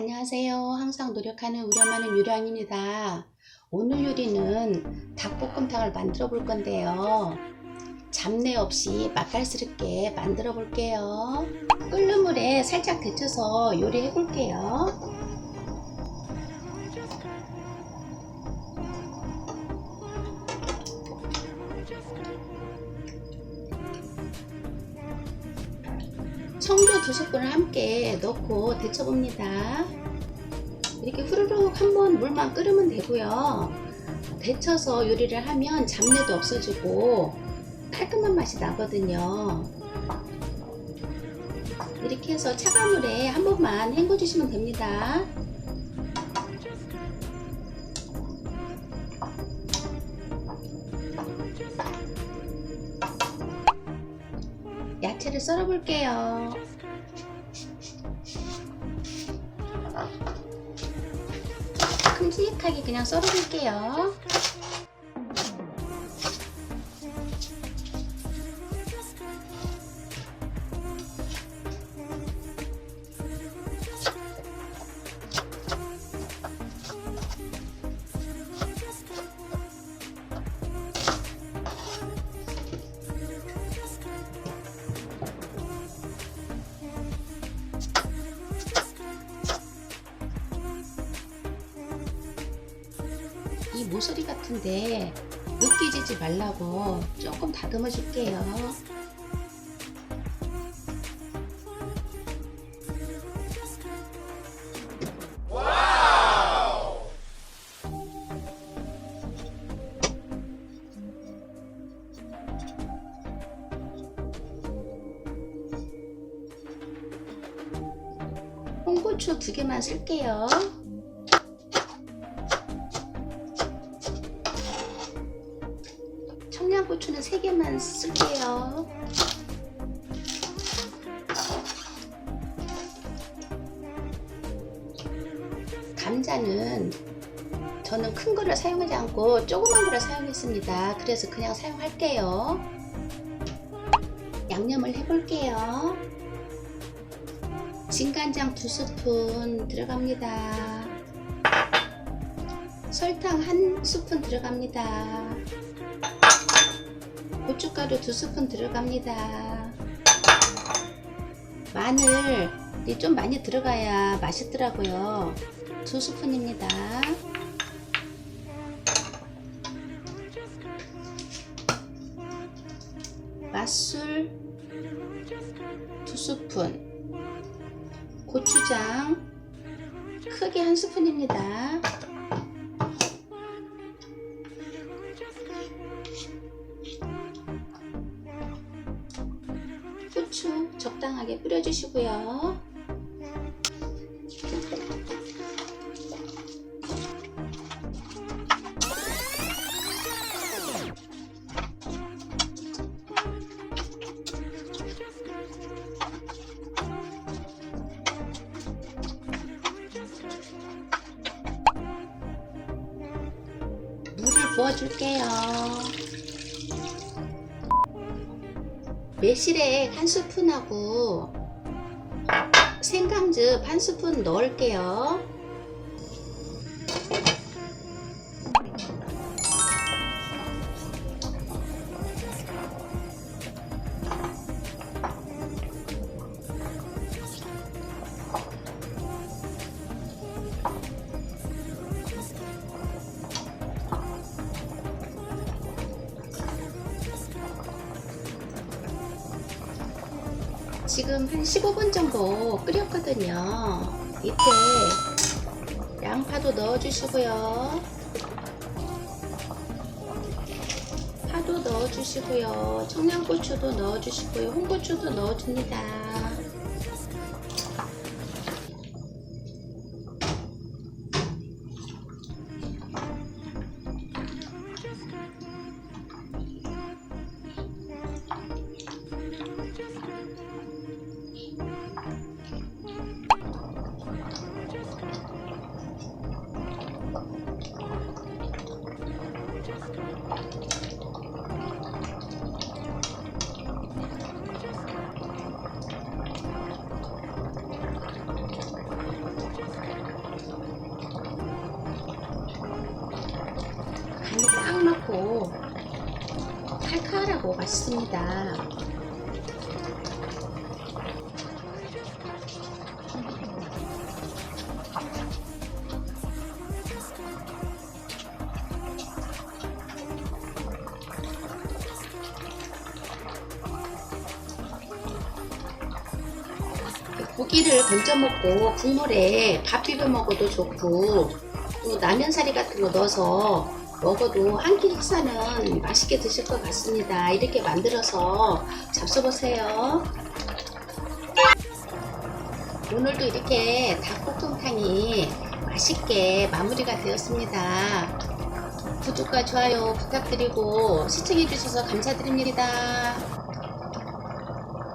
안녕하세요. 항상 노력하는 우려하는 유량입니다. 오늘 요리는 닭볶음탕을 만들어 볼 건데요. 잡내 없이 맛깔스럽게 만들어 볼게요. 끓는 물에 살짝 데쳐서 요리해 볼게요. 청주 두 스푼을 함께 넣고 데쳐봅니다. 이렇게 후루룩 한번 물만 끓으면 되고요. 데쳐서 요리를 하면 잡내도 없어지고 깔끔한 맛이 나거든요. 이렇게 해서 차가운 물에 한 번만 헹궈 주시면 됩니다. 야채를 썰어 볼게요. 큼직하게 그냥 썰어 볼게요. 이 모서리 같은데 느끼지지 말라고 조금 다듬어 줄게요. 홍고추 두 개만 쓸게요. 고추는 3개만 쓸게요. 감자는 저는 큰 거를 사용하지 않고 조그만 거를 사용했습니다. 그래서 그냥 사용할게요. 양념을 해볼게요. 진간장 2스푼 들어갑니다. 설탕 1스푼 들어갑니다. 고춧가루 두 스푼 들어갑니다. 마늘이 좀 많이 들어가야 맛있더라고요. 두 스푼입니다. 맛술 두 스푼. 고추장 크게 한 스푼입니다. 후추 적당하게 뿌려주시고요. 물을 부어줄게요. 매실액 한 스푼하고 생강즙 한 스푼 넣을게요. 지금 한 15분 정도 끓였거든요. 이때 양파도 넣어주시고요. 파도 넣어주시고요. 청양고추도 넣어주시고요. 홍고추도 넣어줍니다. 간이 딱 맞고 칼칼하고 맛있습니다. 고기를 건져 먹고 국물에 밥 비벼 먹어도 좋고 또 라면사리 같은 거 넣어서 먹어도 한 끼 식사는 맛있게 드실 것 같습니다. 이렇게 만들어서 잡숴보세요. 오늘도 이렇게 닭볶음탕이 맛있게 마무리가 되었습니다. 구독과 좋아요 부탁드리고 시청해주셔서 감사드립니다.